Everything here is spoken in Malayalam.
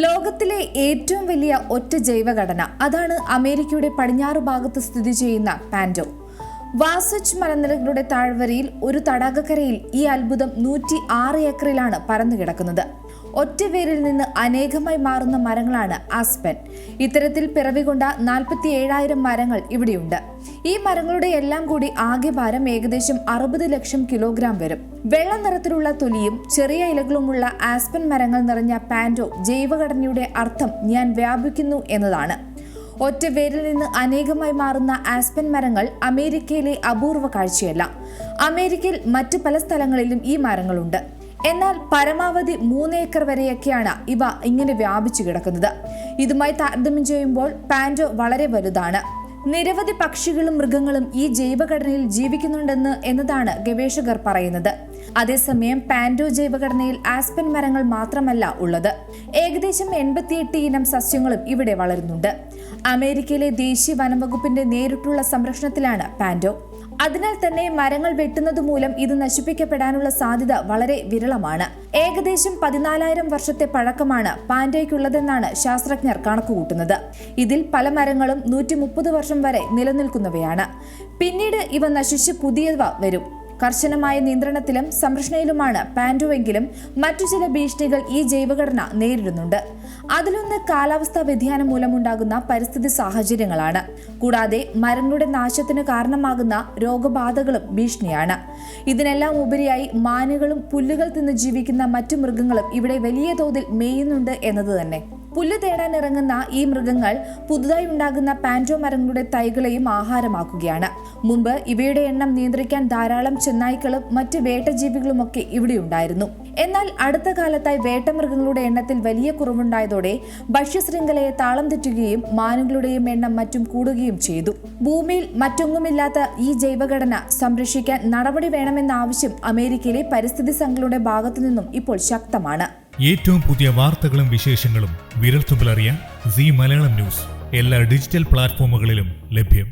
ലോകത്തിലെ ഏറ്റവും വലിയ ഒറ്റ ജൈവഘടന അതാണ് അമേരിക്കയുടെ പടിഞ്ഞാറ് ഭാഗത്ത് സ്ഥിതി ചെയ്യുന്ന പാൻഡോ. വാസച്ച് മലനിരകളുടെ താഴ്വരയിൽ ഒരു തടാകക്കരയിൽ ഈ അത്ഭുതം നൂറ്റി ആറ് ഏക്കറിലാണ് പരന്നു കിടക്കുന്നത് ഒറ്റ വേരിൽ നിന്ന് അനേകമായി മാറുന്ന മരങ്ങളാണ് ആസ്പെൻ. ഇത്തരത്തിൽ പിറവികൊണ്ട നാൽപ്പത്തി ഏഴായിരം മരങ്ങൾ ഇവിടെയുണ്ട്. ഈ മരങ്ങളുടെ എല്ലാം കൂടി ആകെ ഭാരം ഏകദേശം അറുപത് ലക്ഷം കിലോഗ്രാം വരും. വെള്ള നിറത്തിലുള്ള തൊലിയും ചെറിയ ഇലകളുമുള്ള ആസ്പൻ മരങ്ങൾ നിറഞ്ഞ പാൻഡോ ജൈവഘടനയുടെ അർത്ഥം ഞാൻ വ്യാപിക്കുന്നു എന്നതാണ്. ഒറ്റ വേരിൽ നിന്ന് അനേകമായി മാറുന്ന ആസ്പൻ മരങ്ങൾ അമേരിക്കയിലെ അപൂർവ കാഴ്ചയല്ല. അമേരിക്കയിൽ മറ്റു പല സ്ഥലങ്ങളിലും ഈ മരങ്ങളുണ്ട്. എന്നാൽ പരമാവധി മൂന്ന് ഏക്കർ വരെയൊക്കെയാണ് ഇവ ഇങ്ങനെ വ്യാപിച്ചു കിടക്കുന്നത്. ഇതുമായി താരതമ്യം ചെയ്യുമ്പോൾ പാൻഡോ വളരെ വലുതാണ്. നിരവധി പക്ഷികളും മൃഗങ്ങളും ഈ ജൈവഘടനയിൽ ജീവിക്കുന്നുണ്ടെന്ന് എന്നതാണ് ഗവേഷകർ പറയുന്നത്. അതേസമയം പാൻഡോ ജൈവഘടനയിൽ ആസ്പെൻ മരങ്ങൾ മാത്രമല്ല ഉള്ളത്. ഏകദേശം എൺപത്തിയെട്ട് ഇനം സസ്യങ്ങളും ഇവിടെ വളരുന്നുണ്ട്. അമേരിക്കയിലെ ദേശീയ വനംവകുപ്പിന്റെ നേരിട്ടുള്ള സംരക്ഷണത്തിലാണ് പാൻഡോ. അതിനാൽ തന്നെ മരങ്ങൾ വെട്ടുന്നത് മൂലം ഇത് നശിപ്പിക്കപ്പെടാനുള്ള സാധ്യത വളരെ വിരളമാണ്. ഏകദേശം പതിനാലായിരം വർഷത്തെ പഴക്കമാണ് പാൻഡയ്ക്കുള്ളതെന്നാണ് ശാസ്ത്രജ്ഞർ കണക്കുകൂട്ടുന്നത്. ഇതിൽ പല മരങ്ങളും നൂറ്റി വർഷം വരെ നിലനിൽക്കുന്നവയാണ്. പിന്നീട് ഇവ നശിച്ച് പുതിയവ വരും. കർശനമായ നിയന്ത്രണത്തിലും സംരക്ഷണയിലുമാണ് പാൻഡുവെങ്കിലും മറ്റു ചില ഭീഷണികൾ ഈ ജൈവഘടന നേരിടുന്നുണ്ട്. അതിലൊന്ന് കാലാവസ്ഥാ വ്യതിയാനം മൂലമുണ്ടാകുന്ന പരിസ്ഥിതി സാഹചര്യങ്ങളാണ്. കൂടാതെ മരങ്ങളുടെ നാശത്തിന് കാരണമാകുന്ന രോഗബാധകളും ഭീഷണിയാണ്. ഇതിനെല്ലാം ഉപരിയായി മാനുകളും പുല്ലുകൾ തിന്ന് ജീവിക്കുന്ന മറ്റു മൃഗങ്ങളും ഇവിടെ വലിയ തോതിൽ മേയുന്നുണ്ട് എന്നത് തന്നെ. പുല്ല് തേടാൻ ഇറങ്ങുന്ന ഈ മൃഗങ്ങൾ പുതുതായി ഉണ്ടാകുന്ന പാന്റോ മരങ്ങളുടെ തൈകളെയും ആഹാരമാക്കുകയാണ്. മുമ്പ് ഇവയുടെ എണ്ണം നിയന്ത്രിക്കാൻ ധാരാളം ചെന്നായ്ക്കളും മറ്റ് വേട്ടജീവികളുമൊക്കെ ഇവിടെ ഉണ്ടായിരുന്നു എന്നാൽ അടുത്ത കാലത്തായി വേട്ടമൃഗങ്ങളുടെ എണ്ണത്തിൽ വലിയ കുറവുണ്ടായതോടെ ഭക്ഷ്യശൃംഖലയെ താളം തെറ്റുകയും മാനുകളുടെയും എണ്ണം മറ്റും കൂടുകയും ചെയ്തു. ഭൂമിയിൽ മറ്റൊന്നുമില്ലാത്ത ഈ ജൈവഘടന സംരക്ഷിക്കാൻ നടപടി വേണമെന്ന ആവശ്യം അമേരിക്കയിലെ പരിസ്ഥിതി സംഘങ്ങളുടെ ഭാഗത്തു നിന്നും ഇപ്പോൾ ശക്തമാണ്. ഏറ്റവും പുതിയ വാർത്തകളും വിശേഷങ്ങളും വിരൽത്തുമ്പിലറിയാൻ സി മലയാളം ന്യൂസ്. എല്ലാ ഡിജിറ്റൽ പ്ലാറ്റ്ഫോമുകളിലും ലഭ്യം.